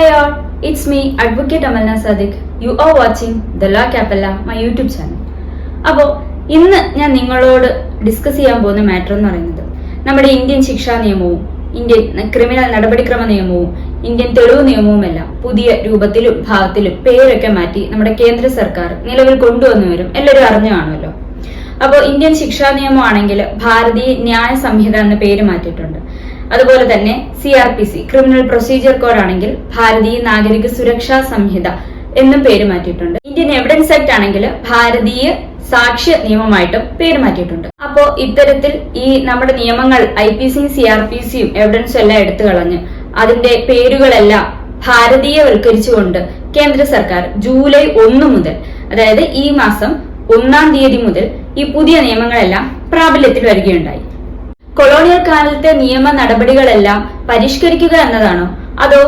Hi all, it's me, Advocate Amalna Sadiq. You are watching The Law Capella, my YouTube channel. അപ്പോൾ ഇന്ന് ഞാൻ നിങ്ങളോട് discuss ചെയ്യാൻ പോകുന്ന മാറ്റർ എന്ന് പറയുന്നത് നമ്മുടെ ഇന്ത്യൻ ശിക്ഷാ നിയമവും ഇന്ത്യൻ ക്രിമിനൽ നടപടിക്രമ നിയമവും ഇന്ത്യൻ തെളിവ് നിയമവും എല്ലാം പുതിയ രൂപത്തിലും ഭാഗത്തിലും പേരൊക്കെ മാറ്റി നമ്മുടെ കേന്ദ്ര സർക്കാർ നിലവിൽ കൊണ്ടുവന്നവരും എല്ലാവരും അറിഞ്ഞു കാണുമല്ലോ അപ്പോൾ ഇന്ത്യൻ ശിക്ഷാ നിയമമാണെങ്കിൽ ഭാരതീയ ന്യായ സംഹിത എന്ന പേര് മാറ്റിയിട്ടുണ്ട് അതുപോലെ തന്നെ C R P C criminal procedure code ആണെങ്കിൽ ഭാരതീയ നാഗരിക സുരക്ഷാ സംഹിത എന്നും പേര് മാറ്റിയിട്ടുണ്ട്. ഇന്ത്യൻ എവിഡൻസ് ആക്ട് ആണെങ്കിൽ ഭാരതീയ സാക്ഷ്യ നിയമമായിട്ടും പേര് മാറ്റിയിട്ടുണ്ട്. അപ്പോ ഇത്തരത്തിൽ ഈ നമ്മുടെ നിയമങ്ങൾ ഐ പി സിയും സി ആർ പി സിയും എവിഡൻസും എല്ലാം എടുത്തു കളഞ്ഞ് അതിന്റെ പേരുകളെല്ലാം ഭാരതീയവൽക്കരിച്ചുകൊണ്ട് കേന്ദ്ര സർക്കാർ ജൂലൈ ഒന്ന് മുതൽ അതായത് ഈ മാസം ഒന്നാം തീയതി മുതൽ ഈ പുതിയ നിയമങ്ങളെല്ലാം പ്രാബല്യത്തിൽ വരികയുണ്ടായി. കൊളോണിയൽ കാലത്തെ നിയമ നടപടികളെല്ലാം പരിഷ്കരിക്കുക എന്നതാണോ? അതോ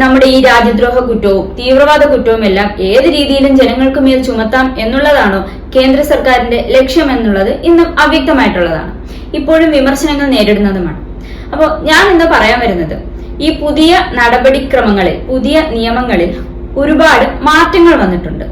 നമ്മുടെ ഈ രാജ്യദ്രോഹ കുറ്റവും തീവ്രവാദ കുറ്റവും എല്ലാം ഏത് രീതിയിലും ജനങ്ങൾക്ക് മേൽ ചുമത്താം എന്നുള്ളതാണോ കേന്ദ്ര സർക്കാരിന്റെ ലക്ഷ്യം എന്നുള്ളത് ഇന്നും അവ്യക്തമായിട്ടുള്ളതാണ്. ഇപ്പോഴും വിമർശനങ്ങൾ നേരിടുന്നതുമാണ്. അപ്പോൾ ഞാൻ ഇന്ന് പറയാൻ വരുന്നത് ഈ പുതിയ നടപടിക്രമങ്ങളിൽ പുതിയ നിയമങ്ങളിൽ ഒരുപാട് മാറ്റങ്ങൾ വന്നിട്ടുണ്ട്.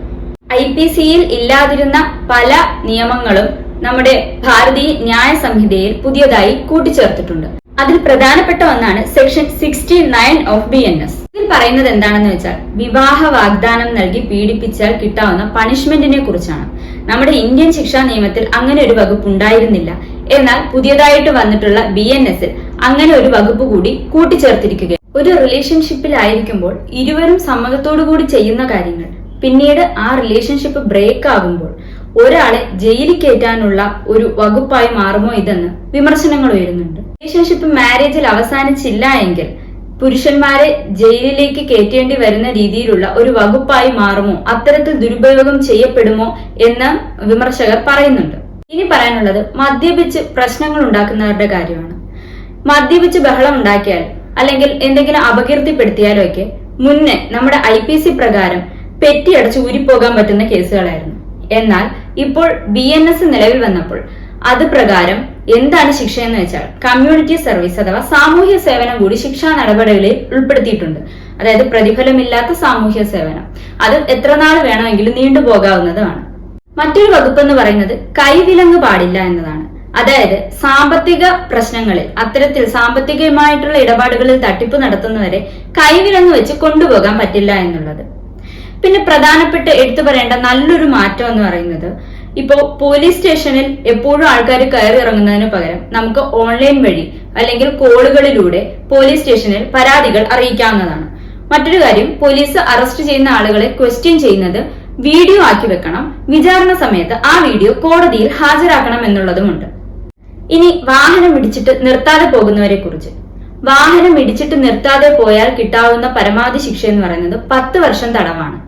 ഐ പി സിയിൽ ഇല്ലാതിരുന്ന പല നിയമങ്ങളും നമ്മുടെ ഭാരതീയ ന്യായ സംഹിതയിൽ പുതിയതായി കൂട്ടിച്ചേർത്തിട്ടുണ്ട്. അതിൽ പ്രധാനപ്പെട്ട ഒന്നാണ് section sixty nine of B N S ഇതിൽ പറയുന്നത് എന്താണെന്ന് വെച്ചാൽ വിവാഹ വാഗ്ദാനം നൽകി പീഡിപ്പിച്ചാൽ കിട്ടാവുന്ന പണിഷ്മെന്റിനെ കുറിച്ചാണ്. നമ്മുടെ ഇന്ത്യൻ ശിക്ഷാ നിയമത്തിൽ അങ്ങനെ ഒരു വകുപ്പ് ഉണ്ടായിരുന്നില്ല. എന്നാൽ പുതിയതായിട്ട് വന്നിട്ടുള്ള ബി എൻ എസിൽ അങ്ങനെ ഒരു വകുപ്പ് കൂടി കൂട്ടിച്ചേർത്തിരിക്കുക ഒരു റിലേഷൻഷിപ്പിലായിരിക്കുമ്പോൾ ഇരുവരും സമ്മതത്തോടു കൂടി ചെയ്യുന്ന കാര്യങ്ങൾ. പിന്നീട് ആ റിലേഷൻഷിപ്പ് ബ്രേക്ക് ആകുമ്പോൾ ഒരാളെ ജയിലിൽ കയറ്റാനുള്ള ഒരു വകുപ്പായി മാറുമോ ഇതെന്ന് വിമർശനങ്ങൾ ഉയരുന്നുണ്ട്. റിലേഷൻഷിപ്പ് മാരേജിൽ അവസാനിച്ചില്ല എങ്കിൽ പുരുഷന്മാരെ ജയിലിലേക്ക് കയറ്റേണ്ടി വരുന്ന രീതിയിലുള്ള ഒരു വകുപ്പായി മാറുമോ? അത്തരത്തിൽ ദുരുപയോഗം ചെയ്യപ്പെടുമോ എന്ന് വിമർശകർ പറയുന്നുണ്ട്. ഇനി പറയാനുള്ളത് മദ്യപിച്ച് പ്രശ്നങ്ങൾ ഉണ്ടാക്കുന്നവരുടെ കാര്യമാണ്. മദ്യപിച്ച് ബഹളം ഉണ്ടാക്കിയാൽ അല്ലെങ്കിൽ എന്തെങ്കിലും അപകീർത്തിപ്പെടുത്തിയാലോ ഒക്കെ മുന്നേ നമ്മുടെ ഐ പി സി പ്രകാരം പെറ്റിയടച്ച് ഊരിപ്പോകാൻ പറ്റുന്ന കേസുകളായിരുന്നു. എന്നാൽ ഇപ്പോൾ ബി എൻ എസ് നിലവിൽ വന്നപ്പോൾ അത് പ്രകാരം എന്താണ് ശിക്ഷ എന്ന് വെച്ചാൽ കമ്മ്യൂണിറ്റി സർവീസ് അഥവാ സാമൂഹ്യ സേവനം കൂടി ശിക്ഷാ നടപടികളിൽ ഉൾപ്പെടുത്തിയിട്ടുണ്ട്. അതായത് പ്രതിഫലമില്ലാത്ത സാമൂഹ്യ സേവനം. അത് എത്ര നാൾ വേണമെങ്കിലും നീണ്ടുപോകാവുന്നതാണ് മറ്റൊരു വകുപ്പ് എന്ന് പറയുന്നത് കൈവിലങ്ങ് പാടില്ല എന്നതാണ്. അതായത് സാമ്പത്തിക പ്രശ്നങ്ങളിൽ അത്തരത്തിൽ സാമ്പത്തികമായിട്ടുള്ള ഇടപാടുകളിൽ തട്ടിപ്പ് നടത്തുന്നവരെ കൈവിലങ്ങ് വെച്ച് കൊണ്ടുപോകാൻ പറ്റില്ല എന്നുള്ളത്. പിന്നെ പ്രധാനപ്പെട്ട എടുത്തു പറയേണ്ട നല്ലൊരു മാറ്റം എന്ന് പറയുന്നത് ഇപ്പോ പോലീസ് സ്റ്റേഷനിൽ എപ്പോഴും ആൾക്കാർ കയറി ഇറങ്ങുന്നതിന് പകരം നമുക്ക് ഓൺലൈൻ വഴി അല്ലെങ്കിൽ കോളുകളിലൂടെ പോലീസ് സ്റ്റേഷനിൽ പരാതികൾ അറിയിക്കാവുന്നതാണ്. മറ്റൊരു കാര്യം പോലീസ് അറസ്റ്റ് ചെയ്യുന്ന ആളുകളെ ക്വസ്റ്റ്യൻ ചെയ്യുന്നത് വീഡിയോ ആക്കി വെക്കണം. വിചാരണ സമയത്ത് ആ വീഡിയോ കോടതിയിൽ ഹാജരാക്കണം എന്നുള്ളതുമുണ്ട് ഇനി വാഹനം ഇടിച്ചിട്ട് നിർത്താതെ പോകുന്നവരെ കുറിച്ച്. വാഹനം ഇടിച്ചിട്ട് നിർത്താതെ പോയാൽ കിട്ടാവുന്ന പരമാവധി ശിക്ഷ എന്ന് പറയുന്നത് പത്ത് വർഷം തടവാണ്.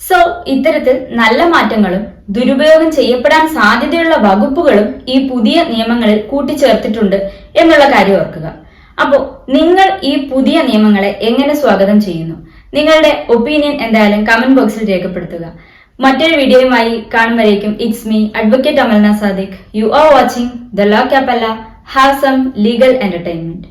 സോ ഇത്തരത്തിൽ നല്ല മാറ്റങ്ങളും ദുരുപയോഗം ചെയ്യപ്പെടാൻ സാധ്യതയുള്ള വകുപ്പുകളും ഈ പുതിയ നിയമങ്ങളിൽ കൂട്ടിച്ചേർത്തിട്ടുണ്ട് എന്നുള്ള കാര്യം ഓർക്കുക. അപ്പോൾ നിങ്ങൾ ഈ പുതിയ നിയമങ്ങളെ എങ്ങനെ സ്വാഗതം ചെയ്യുന്നു? നിങ്ങളുടെ ഒപ്പീനിയൻ എന്തായാലും കമന്റ് ബോക്സിൽ രേഖപ്പെടുത്തുക. മറ്റൊരു വീഡിയോയുമായി കാണുമ്പോഴേക്കും it's me advocate Amalna Sadiq you are watching the law ക്യാപ്പല്ല have some legal entertainment